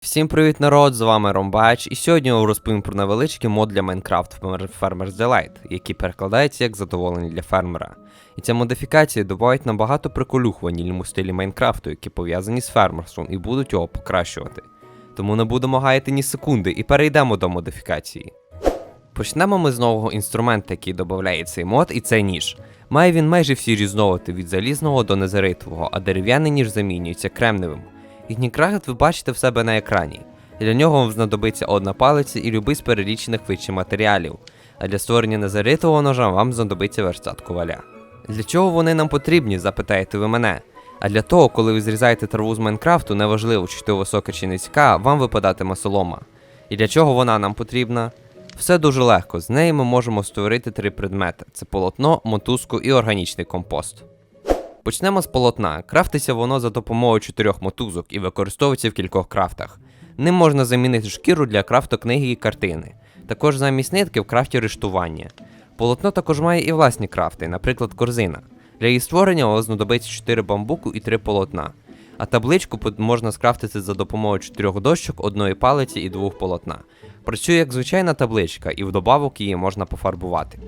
Всім привіт, народ! З вами Ромбач, і сьогодні я розповім про невеличкий мод для Minecraft Farmer's Delight, який перекладається як задоволення для фермера. І ця модифікація додають набагато приколюх ванільному стилі Майнкрафту, які пов'язані з фермерством і будуть його покращувати. Тому не будемо гаяти ні секунди і перейдемо до модифікації. Почнемо ми з нового інструмента, який додає цей мод, і це ніж. Має він майже всі різновиди від залізного до незаритового, а дерев'яний ніж замінюється кремневим. Ігнікрафт ви бачите в себе на екрані. Для нього вам знадобиться одна палиця і любий з перелічених вище матеріалів. А для створення незаритого ножа вам знадобиться верстат коваля. Для чого вони нам потрібні, запитаєте ви мене. А для того, коли ви зрізаєте траву з Майнкрафту, неважливо, чи то висока чи низька, вам випадатиме солома. І для чого вона нам потрібна? Все дуже легко. З неї ми можемо створити три предмети: це полотно, мотузку і органічний компост. Почнемо з полотна. Крафтиться воно за допомогою чотирьох мотузок і використовується в кількох крафтах. Ним можна замінити шкіру для крафту книги і картини. Також замість нитки в крафті рештування. Полотно також має і власні крафти, наприклад, корзина. Для її створення знадобиться 4 бамбуку і 3 полотна. А табличку можна скрафтити за допомогою 4 дощок, одної палиці і двох полотна. Працює як звичайна табличка, і вдобавок її можна пофарбувати.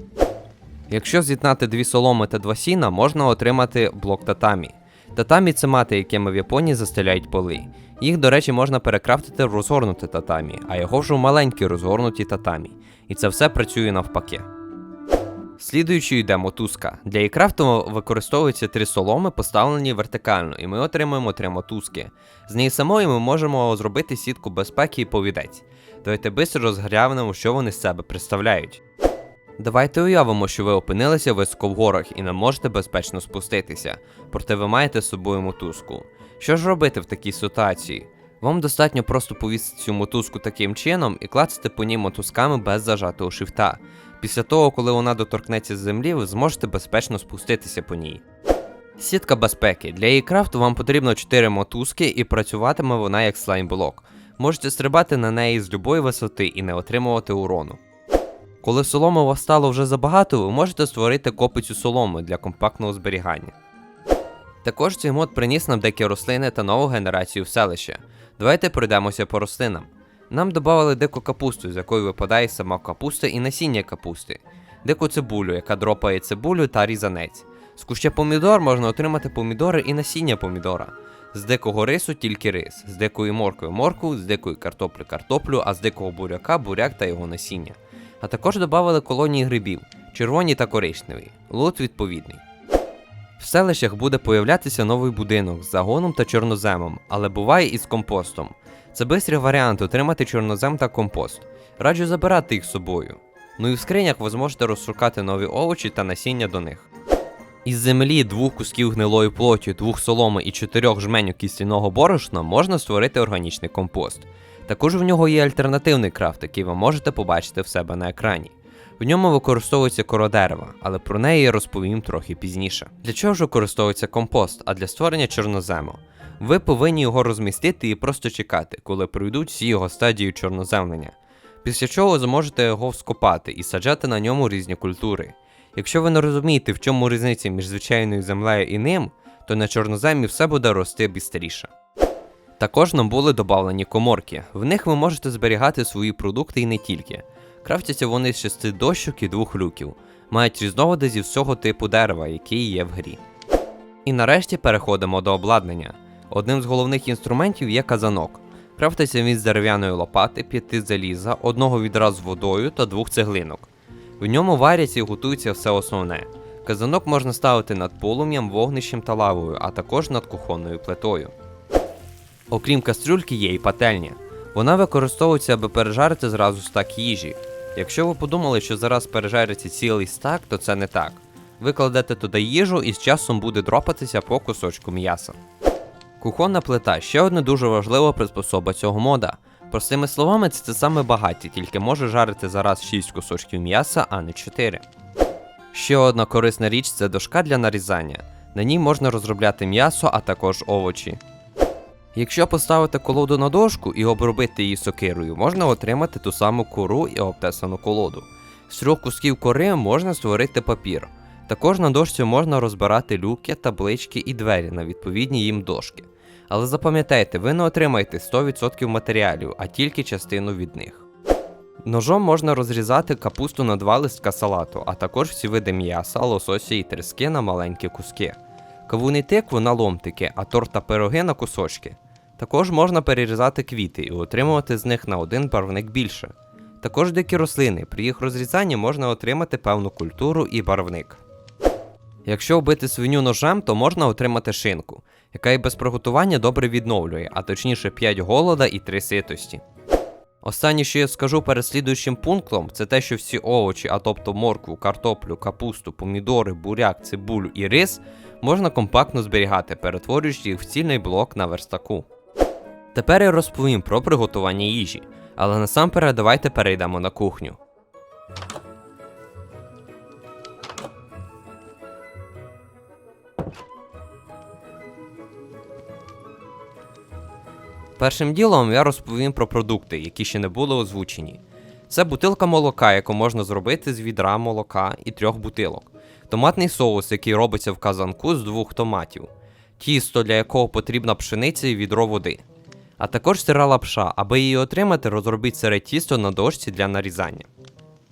Якщо з'єднати дві соломи та два сіна, можна отримати блок татамі. Татамі це мати, якими в Японії застеляють поли. Їх, до речі, можна перекрафтити в розгорнуте татамі, а його вже в маленькі розгорнуті татамі. І це все працює навпаки. Слідуючою йде мотузка. Для її крафту використовуються три соломи, поставлені вертикально, і ми отримуємо три мотузки. З неї самої ми можемо зробити сітку безпеки і повідець. Давайте бистро розглянемо, що вони з себе представляють. Давайте уявимо, що ви опинилися високо в горах і не можете безпечно спуститися, проте ви маєте з собою мотузку. Що ж робити в такій ситуації? Вам достатньо просто повісити цю мотузку таким чином і клацати по ній мотузками без зажатого шифта. Після того, коли вона доторкнеться з землі, ви зможете безпечно спуститися по ній. Сітка безпеки. Для її крафту вам потрібно 4 мотузки і працюватиме вона як слаймблок. Можете стрибати на неї з любої висоти і не отримувати урону. Коли соломи у вас стало вже забагато, ви можете створити копицю соломи для компактного зберігання. Також цей мод приніс нам деякі рослини та нову генерацію в селище. Давайте пройдемося по рослинам. Нам додали дику капусту, з якої випадає сама капуста і насіння капусти, дику цибулю, яка дропає цибулю та різанець. З куща помідор можна отримати помідори і насіння помідора. З дикого рису тільки рис, з дикої моркви моркву, з дикої картоплі картоплю, а з дикого буряка буряк та його насіння. А також додали колонії грибів, червоні та коричневі, лут відповідний. В селищах буде появлятися новий будинок з загоном та чорноземом, але буває і з компостом. Це бистрий варіант отримати чорнозем та компост. Раджу забирати їх з собою. Ну і в скринях ви зможете розшукати нові овочі та насіння до них. Із землі, двох кусків гнилої плоті, двох соломи і чотирьох жменю кістяного борошна можна створити органічний компост. Також в нього є альтернативний крафт, який ви можете побачити в себе на екрані. В ньому використовується кора дерева, але про неї я розповім трохи пізніше. Для чого ж використовується компост, а для створення чорнозему? Ви повинні його розмістити і просто чекати, коли пройдуть всі його стадії чорноземлення. Після чого зможете його вскопати і саджати на ньому різні культури. Якщо ви не розумієте, в чому різниця між звичайною землею і ним, то на чорноземі все буде рости бістріше. Також нам були додавлені коморки. В них ви можете зберігати свої продукти і не тільки. Крафтяться вони з шести дощок і двох люків, мають різновиди зі всього типу дерева, які є в грі. І нарешті переходимо до обладнання. Одним з головних інструментів є казанок. Крафтиться він з дерев'яної лопати, п'яти заліза, одного відра з водою та двох цеглинок. В ньому варяться і готується все основне. Казанок можна ставити над полум'ям, вогнищем та лавою, а також над кухонною плитою. Окрім кастрюльки, є і пательня. Вона використовується, аби пережарити зразу стак їжі. Якщо ви подумали, що зараз пережариться цілий стак, то це не так. Ви кладете туди їжу і з часом буде дропатися по кусочку м'яса. Кухонна плита ще одна дуже важлива приспособа цього мода. Простими словами, це те саме багаті, тільки може жарити зараз 6 кусочків м'яса, а не 4. Ще одна корисна річ це дошка для нарізання. На ній можна розробляти м'ясо, а також овочі. Якщо поставити колоду на дошку і обробити її сокирою, можна отримати ту саму кору і обтесану колоду. З трьох кусків кори можна створити папір. Також на дошці можна розбирати люки, таблички і двері на відповідні їм дошки. Але запам'ятайте, ви не отримаєте 100% матеріалів, а тільки частину від них. Ножом можна розрізати капусту на два листка салату, а також всі види м'яса, лосося і трески на маленькі куски. Кавуни тикву на ломтики, а торт та пироги на кусочки. Також можна перерізати квіти і отримувати з них на один барвник більше. Також дикі рослини, при їх розрізанні можна отримати певну культуру і барвник. Якщо вбити свиню ножем, то можна отримати шинку, яка і без приготування добре відновлює, а точніше 5 голода і 3 ситості. Останнє, що я скажу перед слідуючим пунктом, це те, що всі овочі, а тобто моркву, картоплю, капусту, помідори, буряк, цибулю і рис, можна компактно зберігати, перетворюючи їх в цільний блок на верстаку. Тепер я розповім про приготування їжі, але насамперед давайте перейдемо на кухню. Першим ділом я розповім про продукти, які ще не були озвучені. Це бутилка молока, яку можна зробити з відра молока і трьох бутилок. Томатний соус, який робиться в казанку з двох томатів, тісто, для якого потрібна пшениця і відро води. А також сира лапша, аби її отримати, розробіть сире тісто на дошці для нарізання.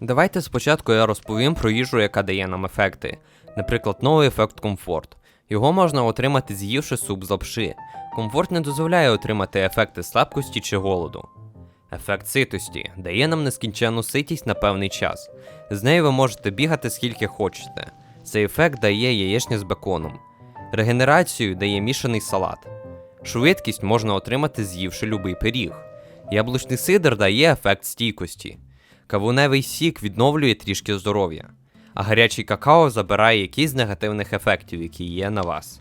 Давайте спочатку я розповім про їжу, яка дає нам ефекти. Наприклад, новий ефект комфорт. Його можна отримати з'ївши суп з лапши. Комфорт не дозволяє отримати ефекти слабкості чи голоду. Ефект ситості дає нам нескінченну ситість на певний час. З нею ви можете бігати скільки хочете. Цей ефект дає яєчня з беконом. Регенерацію дає мішаний салат. Швидкість можна отримати з'ївши любий пиріг. Яблучний сидр дає ефект стійкості. Кавуневий сік відновлює трішки здоров'я, а гарячий какао забирає якісь з негативних ефектів, які є на вас.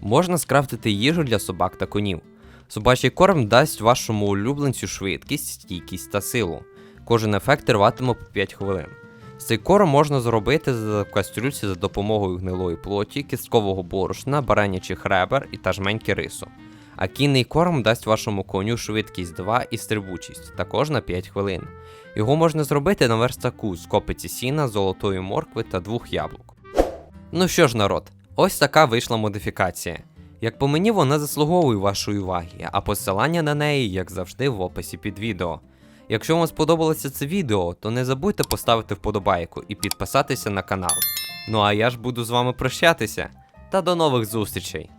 Можна скрафтити їжу для собак та конів. Собачий корм дасть вашому улюбленцю швидкість, стійкість та силу. Кожен ефект триватиме по 5 хвилин. Цей корм можна зробити з кастрюльці за допомогою гнилої плоті, кісткового борошна, баранячих ребер і та жменьки рису. А кінний корм дасть вашому коню швидкість 2 і стрибучість, також на 5 хвилин. Його можна зробити на верстаку з копиці сіна, золотої моркви та двох яблук. Ну що ж, народ, ось така вийшла модифікація. Як по мені, вона заслуговує вашої уваги, а посилання на неї, як завжди, в описі під відео. Якщо вам сподобалося це відео, то не забудьте поставити вподобайку і підписатися на канал. Ну а я ж буду з вами прощатися. Та до нових зустрічей!